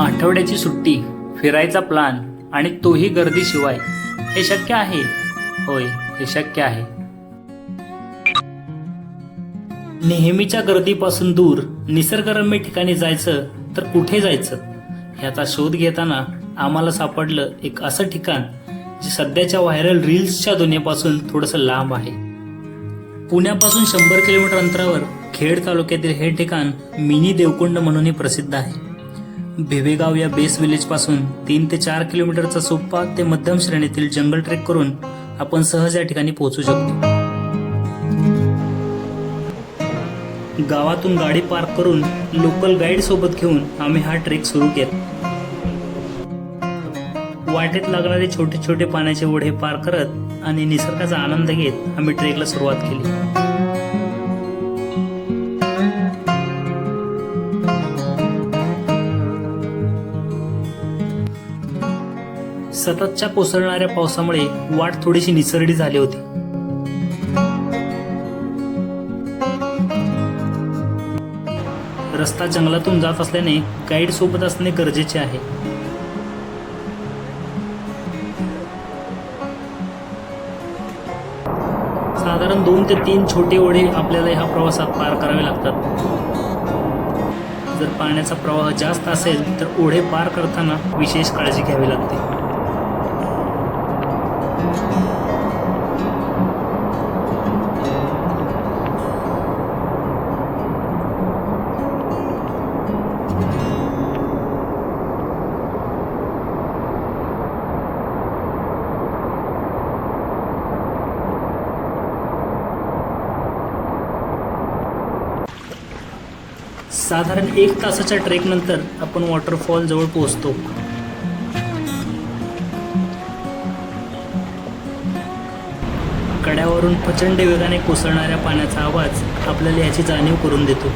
आठवड्याची सुट्टी फिरायचा प्लान आणि तोही गर्दीशिवाय हे शक्य आहे? होय हे शक्य आहे. नेहमीच्या गर्दीपासून दूर निसर्गरम्य ठिकाणी जायचं तर कुठे जायचं? ह्याचा शोध घेताना आम्हाला सापडलं एक असं ठिकाण जे सध्याच्या व्हायरल रील्सच्या दुनियेपासून थोडंसं लांब आहे. पुण्यापासून शंभर किलोमीटर अंतरावर खेड तालुक्यातील हे ठिकाण मिनी देवकुंड म्हणूनही प्रसिद्ध आहे. भेवेगाव या बेस विलेजपासून तीन ते चार किलोमीटरचा सोप्पा ते मध्यम श्रेणीतील जंगल ट्रेक करून आपण सहज या ठिकाणी पोहोचू शकतो. गावातून गाडी पार्क करून लोकल गाईड सोबत घेऊन आम्ही हा ट्रेक सुरू केला. वाटेत लागणारे छोटे छोटे पाण्याचे ओढे पार करत आणि निसर्गाचा आनंद घेत आम्ही ट्रेकला सुरुवात केली. सततच्या कोसळणाऱ्या पावसामुळे वाट थोडीशी निसरडी झाली होती. रस्ता जंगलातून जात असल्याने गाईड सोबत असणे गरजेचे आहे. साधारण दोन ते तीन छोटे ओढे आपल्याला ह्या प्रवासात पार करावे लागतात. जर पाण्याचा प्रवाह जास्त असेल तर ओढे पार करताना विशेष काळजी घ्यावी लागते. साधारण एक तासाच्या ट्रेकनंतर आपण वॉटरफॉल जवळ पोहोचतो. कड्यावरून प्रचंड वेगाने कोसळणाऱ्या पाण्याचा आवाज आपल्याला याची जाणीव करून देतो.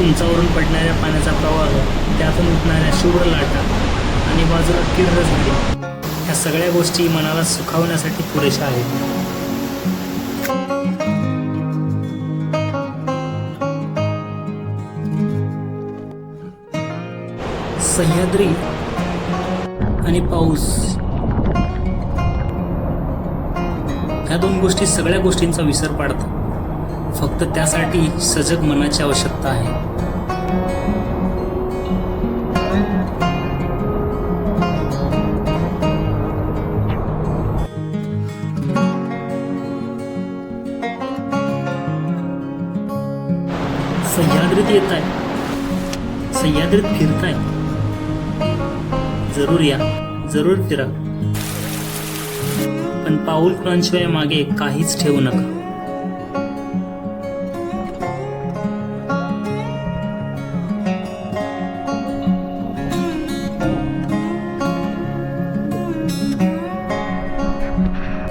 उंचावरून पडणाऱ्या पाण्याचा प्रवाह त्यातून उठणाऱ्या शुभ्र लाटा आणि बाजूला किर्र झाली ह्या सगळ्या गोष्टी मनाला सुखावण्यासाठी पुरेशा आहेत. सह्याद्री आणि पाऊस. ह्या दोन गोष्टी सगळ्या गोष्टींचा विसर पाडतात फक्त त्यासाठी सजग मनाची आवश्यकता आहे. सह्याद्रीत येत आहे सह्याद्रीत फिरताय. जरूर या. जरूर फिरा. पण पाऊल फुलांशिवाय मागे काहीच ठेवू नका.